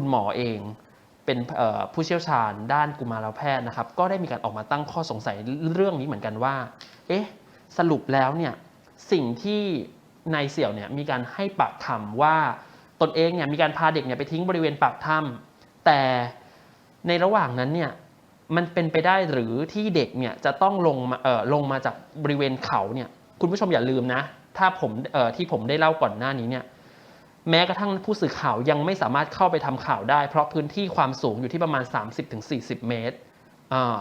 คุณหมอเองเป็นผู้เชี่ยวชาญด้านกุมารแพทย์นะครับ ก็ได้มีการออกมาตั้งข้อสงสัยเรื่องนี้เหมือนกันว่า เอ๊ะ สรุปแล้วเนี่ยสิ่งที่นายเสี่ยวเนี่ยมีการให้ปากคำว่าตนเองเนี่ยมีการพาเด็กเนี่ยไปทิ้งบริเวณปากถ้ำแต่ในระหว่างนั้นเนี่ยมันเป็นไปได้หรือที่เด็กเนี่ยจะต้องลงมาเอ่อลงมาจากบริเวณเขาเนี่ยคุณผู้ชมอย่าลืมนะ ถ้าผมเอ่อที่ผมได้เล่าก่อนหน้านี้เนี่ย แม้กระทั่งผู้สื่อข่าวยังไม่สามารถเข้าไปทำข่าวได้ เพราะพื้นที่ความสูงอยู่ที่ประมาณ 30-40 เมตรอ่า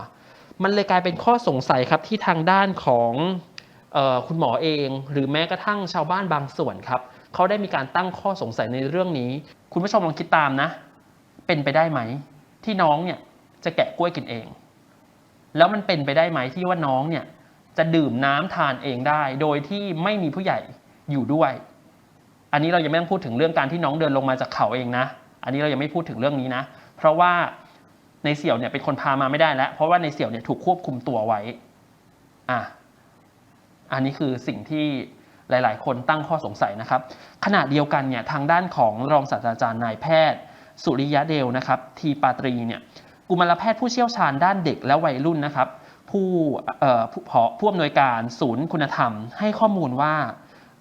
มันเลยกลายเป็นข้อสงสัยครับที่ทางด้านของออคุณหมอเอง หรือแม้กระทั่งชาวบ้านบางส่วนครับเขาได้มีการตั้งข้อสงสัยในเรื่องนี้ คุณผู้ชมลองคิดตามนะ เป็นไปได้ไหม ที่น้องเนี่ยจะแกะกล้วยกินเอง แล้วมันเป็นไปได้ไหมที่ว่าน้องเนี่ยจะดื่มน้ำทานเองได้ โดยที่ไม่มีผู้ใหญ่อยู่ด้วย อันนี้เรายังไม่ต้องพูดถึงเรื่องการที่น้องเดินลงมาจากเขาเองนะ อันนี้เรายังไม่พูดถึงเรื่องนี้นะ เพราะว่าในเสี่ยวเนี่ยเป็นคนพามาไม่ได้แล้ว เพราะว่าในเสี่ยวเนี่ยถูกควบคุมตัวไว้ อะ อันนี้คือสิ่งที่หลาย ๆ คนตั้งข้อสงสัยนะครับ ขณะเดียวกันเนี่ยทางด้านของรองศาสตราจารย์นายแพทย์ สุริยะเดลนะครับทีปาตรีเนี่ยกุมารแพทย์ผู้เชี่ยวชาญด้านเด็กและวัยรุ่นนะครับ ผู้เอ่อผู้ผอผู้อำนวยการศูนย์คุณธรรม ให้ข้อมูลว่า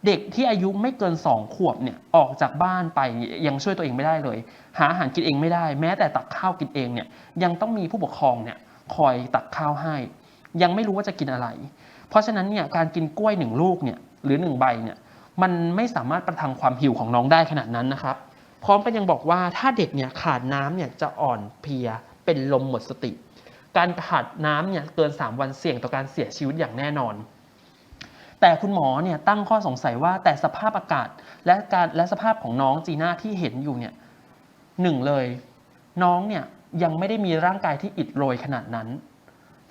เด็กที่อายุไม่เกิน 2 ขวบเนี่ยออกจากบ้านไปยังช่วยตัวเองไม่ได้เลย หาอาหารกินเองไม่ได้ แม้แต่ตักข้าวกินเองเนี่ยยังต้องมีผู้ปกครองเนี่ยคอยตักข้าวให้ ยังไม่รู้ว่าจะกินอะไร เพราะฉะนั้นเนี่ยการกินกล้วยหนึ่งลูกเนี่ยหรือหนึ่งใบเนี่ยมันไม่สามารถประทังความหิวของน้องได้ขนาดนั้นนะครับ พร้อมกันยังบอกว่าถ้าเด็กเนี่ยขาดน้ำเนี่ยจะอ่อนเพลียเป็นลมหมดสติ การขาดน้ำเนี่ยเกิน 3 วันเสี่ยงต่อการเสียชีวิตอย่างแน่นอน แต่คุณหมอเนี่ยตั้งข้อสงสัยว่าแต่สภาพอากาศและการและสภาพของน้องจีน่าที่เห็นอยู่เนี่ยหนึ่งเลย น้องเนี่ยยังไม่ได้มีร่างกายที่อิดโรยขนาดนั้น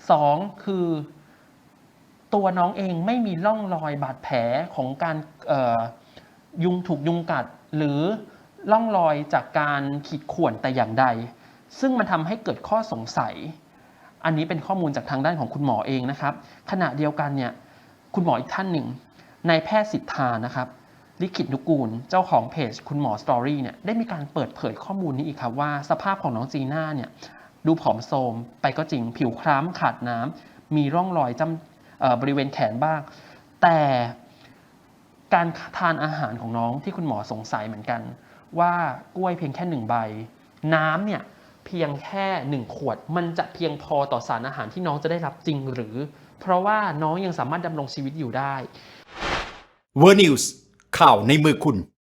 สองคือ ตัวน้องเองไม่มีร่องรอยบาดแผลของการยุงถูกยุงกัด หรือร่องรอยจากการขีดข่วนแต่อย่างใด ซึ่งมันทำให้เกิดข้อสงสัย อันนี้เป็นข้อมูลจากทางด้านของคุณหมอเองนะครับ ขณะเดียวกันเนี่ย คุณหมออีกท่านหนึ่งนายแพทย์สิทธานะครับลิขิตนุกูลเจ้าของเพจคุณหมอสตอรี่เนี่ยได้มีการเปิดเผยข้อมูลนี้อีกครับว่าสภาพของน้องจีน่าเนี่ยดูผอมโทรมไปก็จริงผิวคล้ำขาดน้ำมีร่องรอยจำบริเวณแขนบ้าง แต่การทานอาหารของน้องที่คุณหมอสงสัยเหมือนกัน ว่ากล้วยเพียงแค่หนึ่งใบ น้ำเนี่ยเพียงแค่หนึ่งขวด มันจะเพียงพอต่อสารอาหารที่น้องจะได้รับจริงหรือ เพราะว่าน้องยังสามารถดำรงชีวิตอยู่ได้ World News ข่าวในมือคุณ